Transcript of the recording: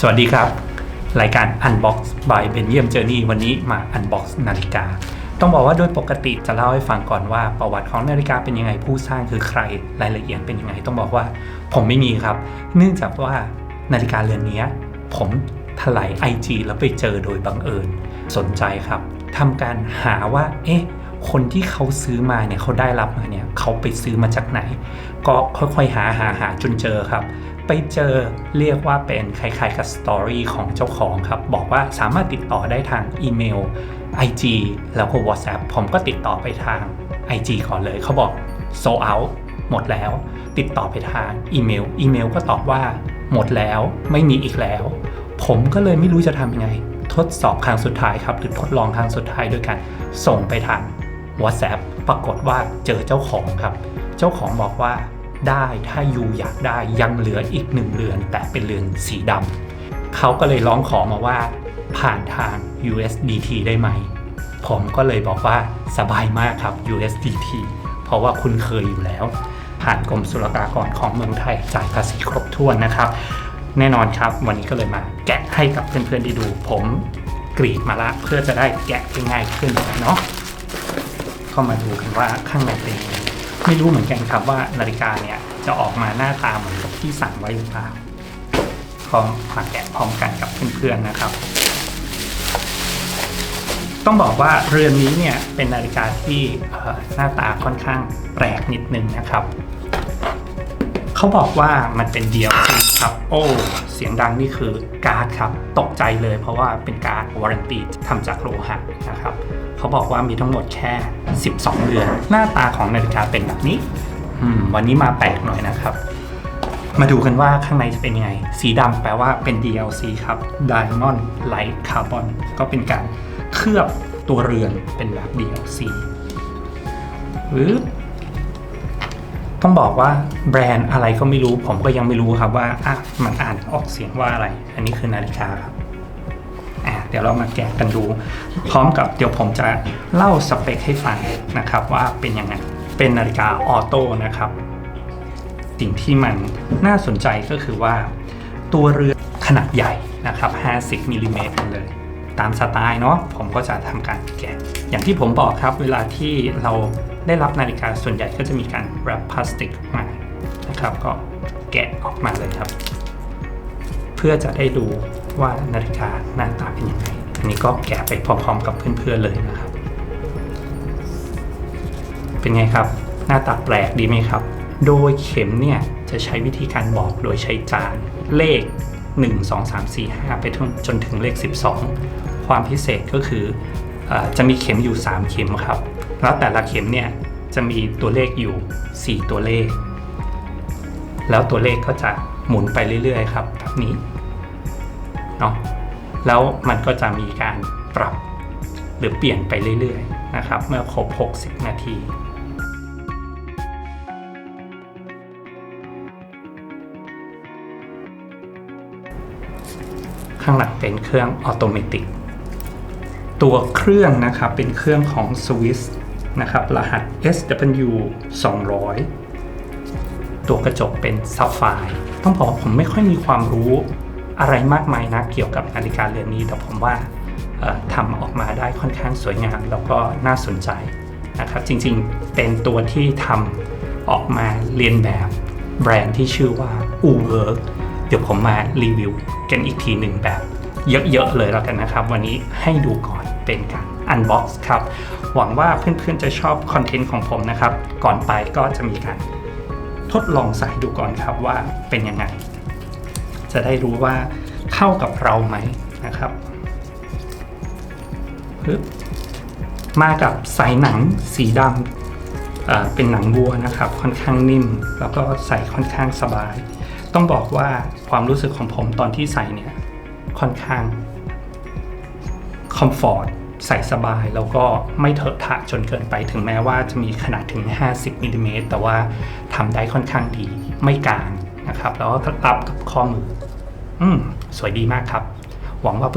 สวัสดีครับ รายการ Unbox by Belgium Journey วันนี้มา Unbox นาฬิกา ต้องบอกว่าโดยปกติจะเล่าให้ฟังก่อนว่าประวัติของนาฬิกาเป็นยังไงผู้สร้างคือใครรายละเอียดเป็นยังไง ต้องบอกว่าผมไม่มีครับ เนื่องจากว่านาฬิกาเรือนนี้ผมถลาย IG แล้วไปเจอโดยบังเอิญ สนใจครับทำการหาว่า เอ๊ะคนที่เขาซื้อมาเนี่ยเขาได้รับมาเนี่ยเขาไปซื้อมาจากไหน ก็ค่อยๆหาหาหาจนเจอครับ ไปเจอเรียกว่าเป็นคล้ายๆกับสตอรี่ของเจ้าของครับ บอกว่าสามารถติดต่อได้ทางอีเมล IG แล้วก็ WhatsApp ผมก็ติดต่อไปทาง IG ก่อนเลยเขาบอก so out หมดแล้ว ติดต่อไปทางอีเมล อีเมลก็ตอบว่า หมดแล้วไม่มีอีกแล้ว ผมก็เลยไม่รู้จะทำยังไง ทดสอบครั้งสุดท้ายครับ หรือทดลองครั้งสุดท้ายด้วยกัน ส่งไปทาง WhatsApp ปรากฏว่าเจอเจ้าของครับ เจ้าของบอกว่า ได้ถ้ายูอยากได้ยังเหลืออีกหนึ่งเรือน แต่เป็นเรือนสีดำเขาก็เลยร้องขอมาว่า ผ่านทาง USDT ได้ไหม ผมก็เลยบอกว่าสบายมากครับ USDT เพราะว่าคุณเคยอยู่แล้ว ผ่านกรมศุลกากรของเมืองไทยจ่ายภาษีครบถ้วนนะครับ แน่นอนครับ วันนี้ก็เลยมาแกะให้กับเพื่อนๆได้ดู ผมกรีดมาละเพื่อจะได้แกะง่ายขึ้นเนาะเข้ามาดูกันว่าข้างในเป็นยังไง ไม่รู้เหมือนกันครับว่านาฬิกาเนี่ยจะออกมาหน้าตาเหมือนกับที่สั่งไว้หรือเปล่าพร้อมาแกะพร้อมกันกับเพื่อนๆนะครับ ต้องบอกว่าเรือนนี้เนี่ยเป็นนาฬิกาที่หน้าตาค่อนข้างแปลกนิดนึงนะครับ เขาบอกว่ามันเป็นเดี่ยว ครับ โอ้เสียงดังนี่คือการ์ดครับ ตกใจเลยเพราะว่าเป็นการ์ดวารันตีทำจากโลหะนะครับเขาบอกว่ามีทั้งหมดแค่ 12 เรือน หน้าตาของนาฬิกาเป็นแบบนี้วันนี้มาแปลกหน่อยนะครับ มาดูกันว่าข้างในจะเป็นยังไง สีดำแปลว่าเป็น DLC ครับ Diamond Light Carbon ก็เป็นการเคลือบตัวเรือนเป็นแบบ DLC ปึ๊บ ต้องบอกว่าแบรนด์อะไรก็ไม่รู้ ผมก็ยังไม่รู้ครับว่าอะมันอ่านออกเสียงว่าอะไร อันนี้คือนาฬิกาครับอะเดี๋ยวเรามาแกะกันดู พร้อมกับเดี๋ยวผมจะเล่าสเปคให้ฟังนะครับว่าเป็นยังไงเป็นนาฬิกาออโต้นะครับ สิ่งที่มันน่าสนใจก็คือว่า ตัวเรือนขนาดใหญ่นะครับ 50มิลลิเมตรเลย ตามสไตล์เนาะผมก็จะทำการแกะ อย่างที่ผมบอกครับ เวลาที่เราได้รับนาฬิกาส่วนใหญ่ก็จะมีการแรปพลาสติกออกมานะครับ ก็แกะออกมาเลยครับ เพื่อจะได้ดูว่านาฬิกาหน้าตาเป็นยังไงอันนี้ก็แกะไปพร้อมๆกับเพื่อนๆเลยนะครับ เป็นไงครับ หน้าตาแปลกดีไหมครับ โดยเข็มเนี่ยจะใช้วิธีการบอกโดยใช้จานเลข 1 2 3 4 5 ไปจนจนถึงเลข 12 ความพิเศษก็คืออจะมีเข็มอยู่ 3 เข็มครับ แล้วแต่ละเข็มเนี่ยจะมีตัวเลขอยู่ 4 ตัวเลข แล้วตัวเลขก็จะหมุนไปเรื่อยๆครับแบบนี้เนาะแล้วมันก็จะมีการปรับหรือเปลี่ยนไปเรื่อยๆนะครับ เมื่อครบ 60 นาทีข้างหลังเป็นเครื่องออโตเมติก ตัวเครื่องนะครับเป็นเครื่องของ Swiss นะครับรหัส SW 200 ตัวกระจกเป็นซับไฟต้องบอกว่าผมไม่ค่อยมีความรู้อะไรมากมายนะเกี่ยวกับนาฬิกาเรือนนี้ แต่ผมว่าทำออกมาได้ค่อนข้างสวยงาม แล้วก็น่าสนใจนะครับ จริงๆเป็นตัวที่ทำออกมาเรียนแบบแบรนด์ที่ชื่อว่า u w o r k เดี๋ยวผมมารีวิวกันอีกทีหนึ่งแบบเยอะๆเลยแล้วกันนะครับ วันนี้ให้ดูก่อน เป็นการ unbox ครับ หวังว่าเพื่อนๆจะชอบคอนเทนต์ของผมนะครับ ก่อนไปก็จะมีการทดลองใส่ดูก่อนครับว่าเป็นยังไง จะได้รู้ว่าเข้ากับเราไหมนะครับปึ๊บมากับสายหนังสีดำเป็นหนังวัวนะครับ ค่อนข้างนิ่ม แล้วก็ใส่ค่อนข้างสบาย ต้องบอกว่าความรู้สึกของผมตอนที่ใส่เนี่ยค่อนข้าง คอมฟอร์ตใส่สบายแล้วก็ไม่เถอะทะจนเกินไปถึงแม้ว่าจะมีขนาดถึง 50มิลลิเมตรแต่ว่าทำได้ค่อนข้างดีไม่กลางนะครับ แล้วก็รับกับข้อมือ อืม สวยดีมากครับ หวังว่า